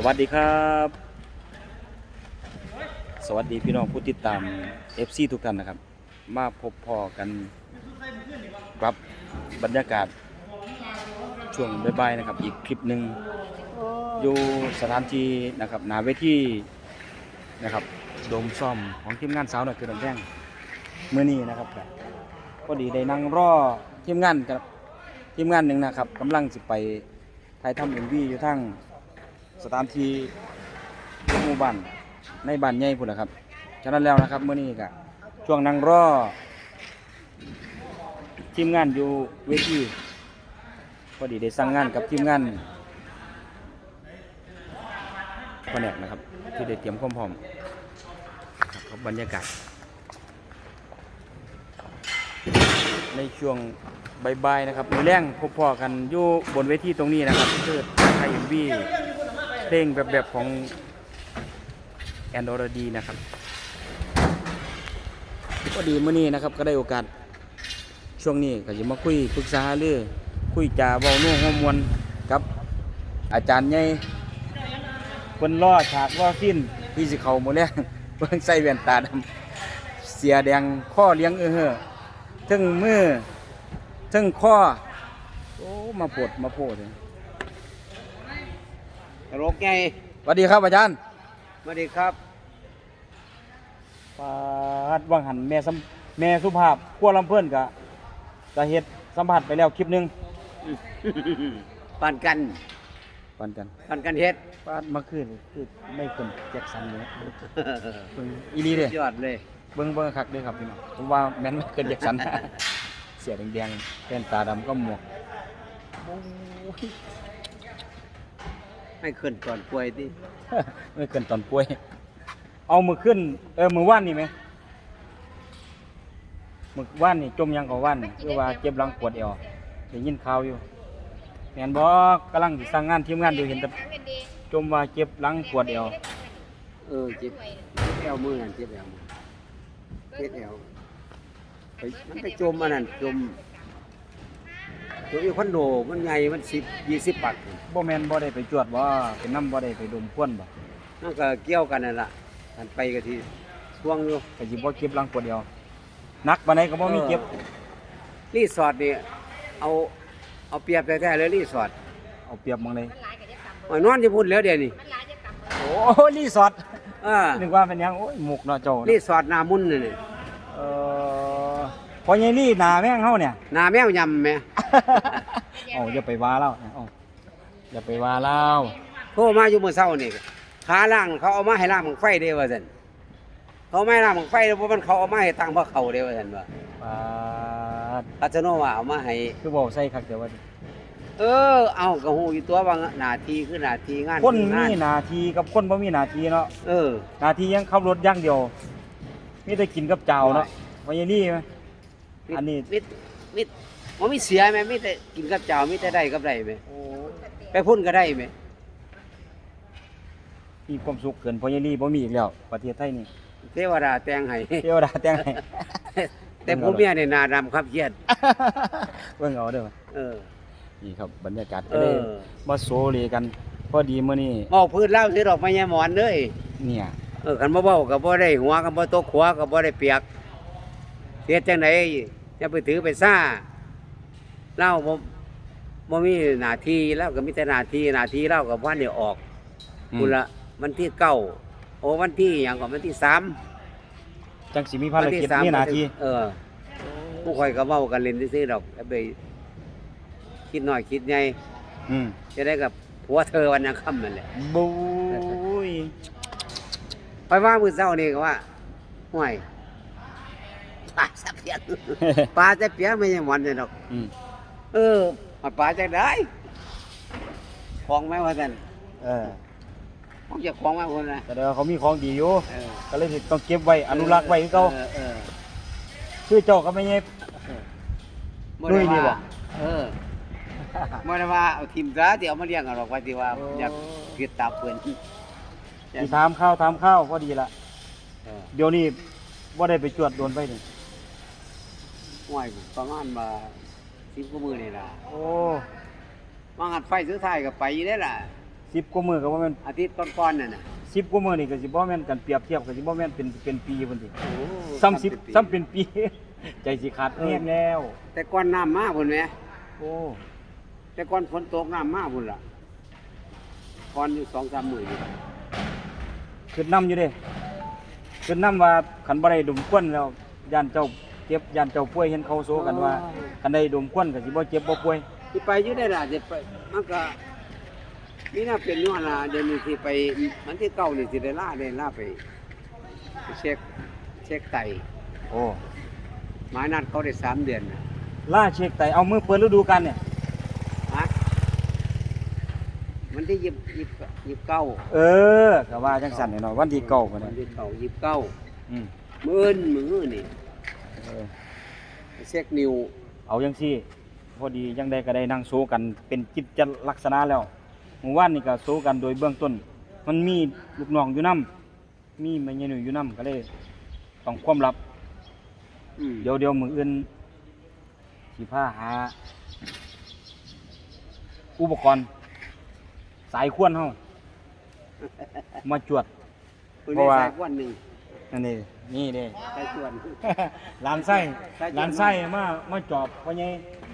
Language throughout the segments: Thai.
สวัสดีครับ สวัสดีพี่น้องผู้ติดตาม FC ทุกท่านนะครับ มาพบพอกันกับบรรยากาศช่วงบ่ายๆนะครับ อีกคลิปหนึ่งอยู่สถานที่นะครับหนาเวทีนะครับโดมซ่อมของทีมงานสาวหน่อยคือดำแดงเมื่อนี้นะครับก็พอดีได้นั่งรอทีมงานกับทีมงานหนึ่งนะครับกำลังสิไปถ่ายทำเอ็มวีอยู่ทั้ง สถานที่หมู่บ้านในบ้านใหญ่พุ่นแหละครับ ฉะนั้นแล้วนะครับเมื่อนี้ก็ช่วงนั่งรอทีมงานอยู่เวทีพอดีได้สั่งงานกับทีมงานแผนกนะครับ ที่ได้เตรียมความพร้อมครับบรรยากาศ ในช่วงบายๆนะครับมือแรงพบพอกันอยู่บนเวทีตรงนี้นะครับคือไทยเอ็มวี เพลงแบบแบบของแอนดอรดีนะครับก็ดีเมื่อนี้นะครับก็ได้โอกาสช่วงนี้ก็จะมาคุยปรึกษาเรื่องคุยจาเว้าโน่หัวมวลกับ อาจารย์ใหญ่เพิ่นล่อฉากล่อสิ้นที่สิเขาหมดแล้วเพิ่งใส่แว่นตาดำเสียแดงข้อเลี้ยงเออเฮ้อทึงมือทึงข้อโอ้มาปวดมาโพดเลย โรคไงสวัสดีครับอาจารย์สวัสดีครับปาดวังหันแม่สัมแม่สุภาพขั้วลำเพื่อนกะกะเฮ็ดสัมผัสไปแล้วคลิปหนึงปันกันปันกันปันกันเฮ็ดปาดมาคืนคือไม่คนแจ็คสันเลยเบิ่งอีนีเด้ยอดเลยเบิ่งเบิ่งคักเด้อครับพี่น้องผมว่าแม่นไม่เกินแจ็คสัน เสียแดงๆแว่นตาดำก็หมวกโอ้ย ให้ขึ้นก่อนป่วยที่ไม่เกินตอนป่วย เอามือขึ้น เออมือว่านนี่ไหมมือว่านนี่จมยังกับว่านนี่คือว่าเจ็บหลังปวดเอวได้ยินข่าวอยู่แม่นบอกกำลังสิสั่งงานทีมงานอยู่เห็นแต่จมว่าเจ็บหลังปวดเอวเออเจ็บเจ็บแอวมือนั่นเจ็บแอวมือเจ็บแอวไปมันไปจมอันนั้นจม จมอยู่คอนโดมันใหญ่มันสิบยี่สิบปักบ่แม่นบ่ได้ไปจวดบ่เป็นน้ำบ่ได้ไปดมควนบ่นั่นก็เกี่ยวกันนั่นล่ะกันไปก็ที่ช่วงอยู่ก็สิบ่เจ็บหลังปวดเอวหนักปานใดก็บ่มีเจ็บรีสอร์ทนี่เอาเอาเปรียบแท้ๆเลยรีสอร์ทเอาเปรียบหมองใดโอ้ยนอนจะพูดแล้วเดี๋ยวนี้โอ้รีสอร์ทอ่านึกว่าเป็นหยังโอ้ยหมกเนาะเจ้ารีเนาะสอร์ทหนามุนนี่เออ พอใหญ่ลี่หน้าแม่งเฮาเนี่ย หนาแมวยำแม่เอาอย่าไปว่าเล่าเอาอย่าไปว่าเล่าโทรมาอยู่เมื่อเช้านี่ขาล่างเขาเอามาให้ล่างมังไฟเด้ว่าซั่นเขาไม่ล่างมังไฟเพราะมันเขาเอามาให้ตั้งพระเขาเด้ว่าซั่นว่าปาดอาจารย์โนว่าเอามาให้ คือบอกใส่คักเดี๋ยวว่าเออ เอากระหูอยู่ตัวว่าหน้าที่คือหน้าที่งานคนคืองามีหน้าที่กับคนบ่มีหน้าที่เนาะเออหน้าที่ยังขับรถอย่างเดียวมีแต่กินกับเจ้าเนาะว่าอย่างนี้ไหม อันนี้มิดมิดบ่มีเสียไหมมีแต่กินกับเจ้ามีแต่ได้กับได้ไหมโอ้ไปพุ่นก็ได้ไหมมีความสุขเกินพออย่างนี้บ่มีอีกแล้วประเทศไทยนี่เทวดาแต่งให้เทวดาแต่งให้แต่ผู้เมียเนี่ยหน้าดำครับเครียดเบิ่งเอาเด้อเออนี่ครับบรรยากาศเอก็ได้อมาโซเลกันพอดีมื้อนี้เว้าพื้นเล่าสิดอกไม้ยายหมอนเด้ยเนี่ยเออคันบ่เว้าก็บ่ได้หัวก็บ่ตกหัวก็บ่ได้เปียกเฮ็ดจังได อย่าไปถือไปซ่าเล่าบ่บ่มีหน้าที่แล้วก็มีแต่หน้าที่หน้าที่เล่าก็บ่ได้ออกอืมพุ่นละวันที่เก้าโอ้วันที่หยังก็วันที่สามจังสิมีภารกิจวัมีหน้าที่เออผู้ข่อยก็เว้ากันเล่นซื่อๆดอกแล้วไปคิดน้อยคิดใหญ่อืมจะได้กับผัวเธอวันยังค่ำนั่นแหละ บุ้ยไปว่ามื้อเช้านี่ก็ว่าห่วย ปลาสะเพียง ปลาจะเปียกไม่ยังหวานเลยดอกอืมเออเอาปลาจะได้ของไหมว่าท่นเออของจะของไหมคนนะแต่เดี๋ยวเขามีของดีอยู่เออก็เลยสิต้องเก็บไว้อนุรักษ์ไว้คือเก่าเออเออคือเจ้าก็ไม่เงียบบ่ลุได้ยนี่บ่ว่าเออบ่ได้ว่าเอาทิมซะที่เอามาเลี้ยงเอาหรอกว่าที่ว่าอยากเกิดตามเพิ่นสิถามข้าวถามข้าวพอดีละเออเดี๋ยวนี้ว่าได้ไปจวดโดนไปนี่ ห่วยประมาณว่า10กว่ามื้อนี่ล่ะโอ้มาหัดไฟซื้อท้ายก็ไปอยู่ได้ล่ะ สิบกว่ามือก็บ่แม่นอาทิตย์ก่อนๆนั่นน่ะสิบกว่ามือนี่ก็สิบ่แม่นกันเปรียบเทียบก็สิบ่แม่นเป็นเป็นปีพุ่นติโอ้ซ้ำสิบปีซ้ำเป็นปี ใจสิขาดแน่แล้ว แต่ก่อนน้ำมาพุ่นแหมโอ้แต่ก่อนฝนตกน้ำมาพุ่นล่ะก่อนอยู่2-3มื้ออยู่ขึ้นนํอยู่เด้ขึ้นนํว่าคันบ่ได้ดมควันแล้วย่านเจ้า เจ็บย่านเจ้าป่วยเห็นเขาโซกันว่าคันได้ดมควันก็สิบ่เจ็บบ่ป่วยสิไปอยู่ได้ล่ะสิไปมันก็มีน่าเป็นอยู่หั่นล่ะเดี๋ยวนี้สิไปมันที่เก่านี่สิได้ลาได้ลาไปไปเช็คเช็คไตโอ้หมายนัดเขาได้สามเดือนน่ะล่าเช็คไตเอามือเปิดฤดูกาลเนี่ย ฮะมันที่ยิบยิบยิบเก้าเออก็ว่าจังสั่นเนาะวันที่เก้าพุ่นวัน่ะนที่เก้ายิบเก้าอืม มื้อนมื้อนี่ เออไปเช็คนิวเอาจังซี่ พอดียังได้ก็ได้นั่งโซกันเป็นกิจลักษณะแล้วเมื่อวานนี่ก็โซกันโดยเบื้องต้น มันมีลูกน้องอยู่นํมีแม่ยายหนุ่ยอยู่นํก็เลยต้องความลับอืมเดี๋ยวเดี๋ยวมืออื่นสิพาหา อุปกรณ์ สายควรเฮามาจวดคุณเพราะได้ว่าสายกวนหนึ่ง นั่นนี่นี่เด้สายจวน หลานไส้สายจวดหลานไส้มามาจอบว่าไง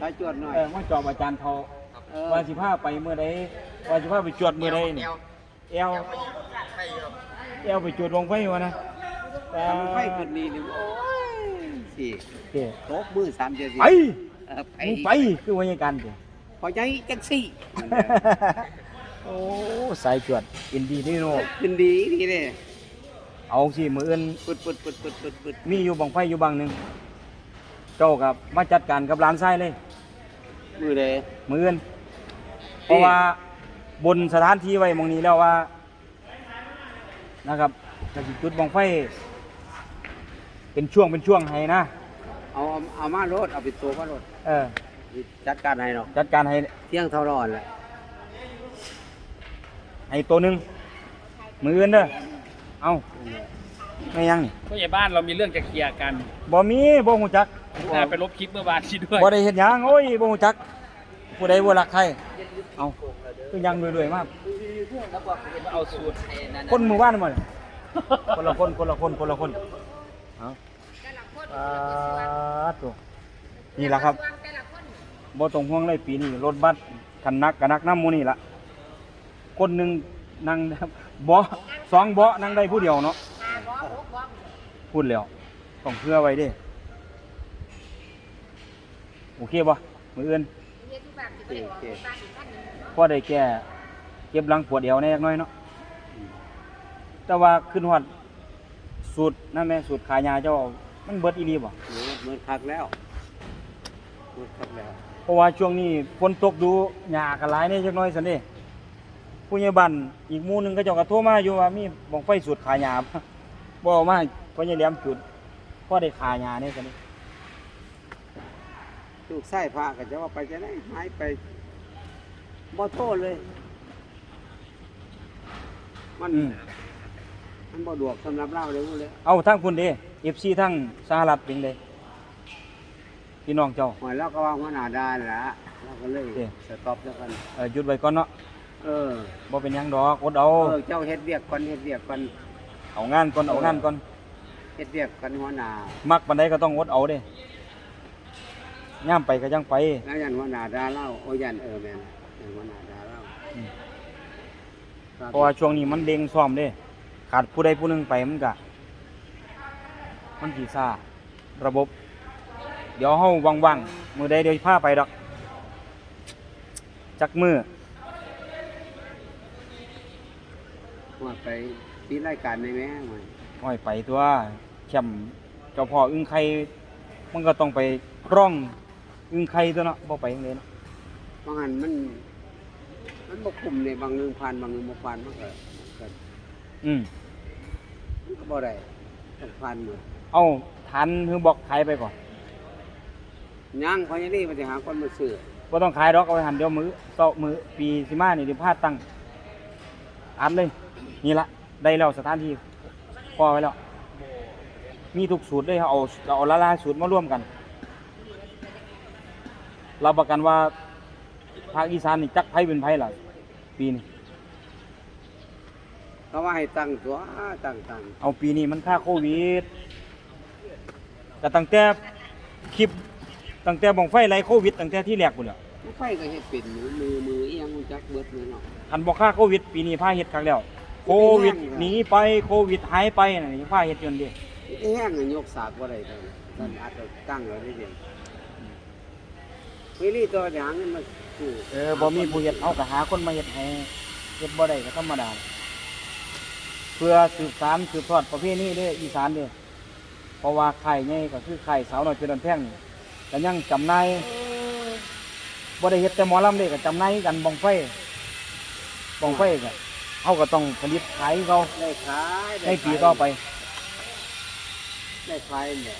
สายจวนหน่อยเออมาจอบอาจารย์เขาเออว่าสิพาไปเมื่อใดว่าสิพาไปจวดเมื่อใดนี่เอวเอวไปจวดวงไฟวะนะแต่ทำไฟขึ้นนี่นี่โอ้ยสิเด้ตบมือสามเดือนสิไปเออไปมึงไปคือว่าอย่างกันเด้ พอใจจังสี่โอ้สายจวดอินดีนี่โน ขึ้นดีดีเลย เอาสิมืออื่นปึดปึดปึดปึดปึดปึดมีอยู่บังไฟอยู่บางหนึ่งเจ้ากับมาจัดการกับร้านไส้เลย มือเลยมืออื่นเพราะว่าบนสถานที่ไว้หมองนี้แล้วว่า นะครับจะสิจุดบังไฟ เป็นช่วงเป็นช่วงให้นะเอาเอาเอามารถเอาไปตัวมารถเออจัดการให้เนาะจัดการให้เที่ยงเท่าร้อนแหละให้ตัวหนึ่งมืออื่นเด้อ เอาไม่ยังนี่ผู้ใหญ่บ้านเรามีเรื่องจะเคลียร์กันบ่มีบ่ฮู้จักน่าไปลบคลิปเมื่อวานนี้ด้วยบ่ได้เฮ็ดหยังโอ้ยบ่ฮู้จักผู้ใดบ่รักใครเอาคือยังรวยๆมากเอาสูตรคนหมู่บ้านมาเนี่ยคนละคนคนละคนคนละคนเอาอ่าตัวนี่ล่ะครับบ่ต้องห่วงเลยปีนี้รถบัสคันนักกับนักน้ำหมูนี่ล่ะคนหนึงนั่งเบาะ สองเบาะนั่งได้ผู้เดียวเนาะพูดแล้วต้องเพื่อไว้เด้โอเคบ่มืออื่นโอเคโอเคพอได้แก้เก็บหลังปวดเอวแหน่จักหน้อยเนาะแต่ว่าขึ้นฮอดสูตรนั่นแม่สูตรขายาเจ้า มันเบิดอีหลีบ่เหมือนเหมือนคักแล้วเหมือนคักแล้ว เพราะว่าช่วงนี้ฝนตกดูหญ้าก็หลายแหนี่จักหน้อยซั่นเด้ ผู้ใหญ่บ้านอีกหมู่หนึงก็เจ้าก็โทรมาอยู่ว่ามีบ่งไฟสูตรขายาบ่เอามาเพราะใหญ่แหลมจุดพอได้ขายาเนี่ยซั่นนี่ลูกไส้พากันจะว่าไปจะได้หายไปบ่โทษเลย มันอืมมันบ่ดวกสำหรับเราเลยพูดเลยเอาทั้งพุ่นเด้ FC ทั้งสหรัฐเป็นเด้พี่น้องเจ้า หอยเราก็วางหัวหน้าด้านละเราก็เลยโอเคสต็อปแล้วกัน เอ่อหยุดไว้ก่อนเนาะ เออบ่เป็นหยังดอกอดเอาเออเจ้าเฮ็ดเวียกก่อนเฮ็ดเวียกก่อนเอางานก่อนเอางานก่อนเฮ็ดเวียกก่อนหัวหน้ามักปานใดก็ต้องอดเอาเด้ย่ามไปก็ยังไป แล้วยันหัวหน้าดาเล่าโอ้ยันเออแม่นยันหัวหน้าดาเล่าอืม ครับเพราะว่าช่วงนี้มันเด้งซ้อมเด้ขาดผู้ใดผู้หนึงไปมันก็มันสิซ่าระบบ เดี๋ยวเฮาว่างๆมื้อใดเดี๋ยวสิพาไปดอก จักมือ ว่าไปปีรายการในแม่มันห้อยไปตัวแคมป์เจ้าพ่ออึ้งไข่มันก็ต้องไปร่องอึ้งไข่ตัวเนาะบ่ไปจังไดเนาะบางอันมัน มันบ่คุมในบางหนึงผ่านบางหนึงบ่ผ่านมันก็ก็อืมมันก็บ่ได้ต้องผ่านหมดเอาทันคือบอกขายไปก่อนย่างพอยังนี่มันสิหาคนมาซื้อบ่ต้องขายดอกเอาไปหันเดี๋ยวมือเสามือปีสิมานี่เดี๋ยวพาตั้งอัดเลย นี่ละได้แล้วสถานที่พอไว้แล้ว มีทุกสูตรเลยเอาเอาละลายสูตรมาร่วมกันรับประกันว่าภาคอีสานนี่จักไผเป็นไผล่ะปีนี้เขาว่าให้ตั้งตัวตั้งตั้งเอาปีนี้มันค่าโควิดก็ตั้งแต่คลิปตั้งแต่บ่งไฟไรโควิดตั้งแต่ที่แรกพุ่นแหละบ่ไฟก็เฮ็ดเป็นมือมือมืออีหยังรู้จักเบิดเลยเนาะคันบ่ค่าโควิดปีนี้พาเฮ็ดครั้งแล้ว โควิดหนีไปโควิดหายไปน่ะยังพาเฮ็ดอยู่นั่นเดิอีแห้งน่ะยกสากบ่ได้เลยท่านอาจจะตั้งไว้ได้เดียววิลี่ตัวอย่างนั้นมาสู้เออบ่มีผู้เฮ็ดเอาก็หาคนมาเฮ็ดให้เฮ็ดบ่ได้ก็ธรรมดา เพื่อสืบสานสืบทอดประเพณีเด้ออีสานเด้อเพราะว่าไข่ใหญ่ก็คือไข่สาวน้อยเพชรบันแพงนี่ก็ยังจำหน่ายบ่ได้เฮ็ดแต่หมอลำเด้ก็จำหน่ายกันบ้องไฟบ้องไฟก็ เฮาก็ต้องผลิตขายเขาได้ขายในปีต่อไป ได้ขายเนี่ย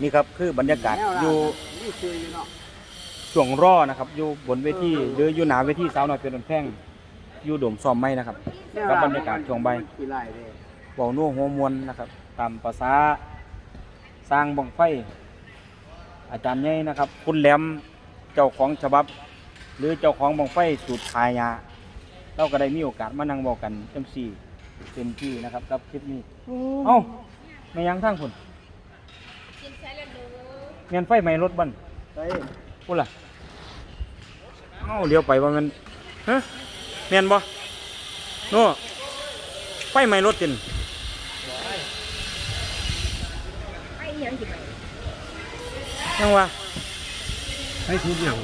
นี่ครับคือบรรยากาศอยู่นี่คืออยู่เนาะช่วงรอนะครับอยู่บนเวทีหรืออยู่หน้าเวทีสาวน้อยเพชรบันแพงอยู่โดมซ้อมไม้นะครับกับบรรยากาศช่วงบ่ายกี่ไร่เด้เบานัวหัวมวนนะครับตามภาษาสร้างบังไฟ อาจารย์ใหญ่นะครับ คุณแหลมเจ้าของฉบับ หรือเจ้าของบังไฟสูตรขายา เราก็ได้มีโอกาสมานั่งบอกกันจังสี่เต็มที่นะครับกับคลิปนี้เอ้าไม่ยังทั้งคนเงินไฟไหม้รถบันใช่พูดล่ะเอ้าเลี้ยวไปว่ามันฮะเมียนบ่โน่ไฟไหม้รถจินยังวะให้ทุกอย่าง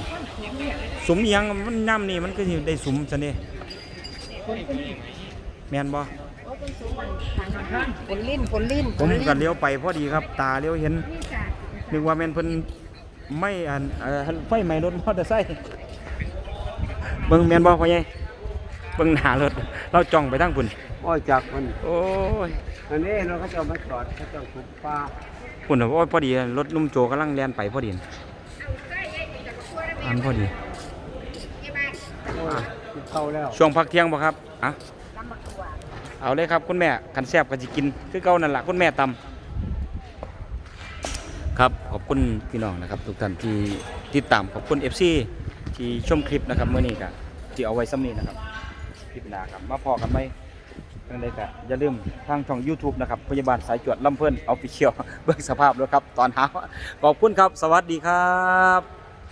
สมอิหยังมันย่ำนี่มันก็สิได้สมซะนี่ แม่นบ่ฝนลิ้นฝนลิ้นผมก็เลี้ยวไปพอดีครับ ตาเลี้ยวเห็นนึกว่าแม่นเพิ่นไม่อันเอ่อไฟไหม้รถมอเตอร์ไซค์เบิ่งแม่นบ่พ่อใหญ่เบิ่งหน้ารถเราจ้องไปทางพุ่นอ้อยจากมันโอ้ยอันนี้เราก็จะเอามาจอดเขาจะขุดปลาพุ่นน่ะโอ้ยพอดีรถนุ่มโจกำลังแล่นไปพอดีอันพอดี เข้าแล้วช่วงพักเที่ยงบ่ะครับอะเอาเลยครับคุณแม่คันแซบก็สิกิน คือเก่านั่นล่ะคุณแม่ตำครับขอบคุณพี่น้องนะครับ ทุกท่านที่ติดตามขอบคุณ FC ที่ชมคลิปนะครับเมื้อนี้ก็ที่เอาไว้ซ้ำนี้นะครับคลิปหน้าครับมาพอกันไหมจังไดก็อย่าลืมทางช่อง YouTube นะครับพยาบาลสายจวดลำเพิ่น Official เบิ่งสภาพด้วยครับ ตอนหาขอบคุณครับ สวัสดีครับ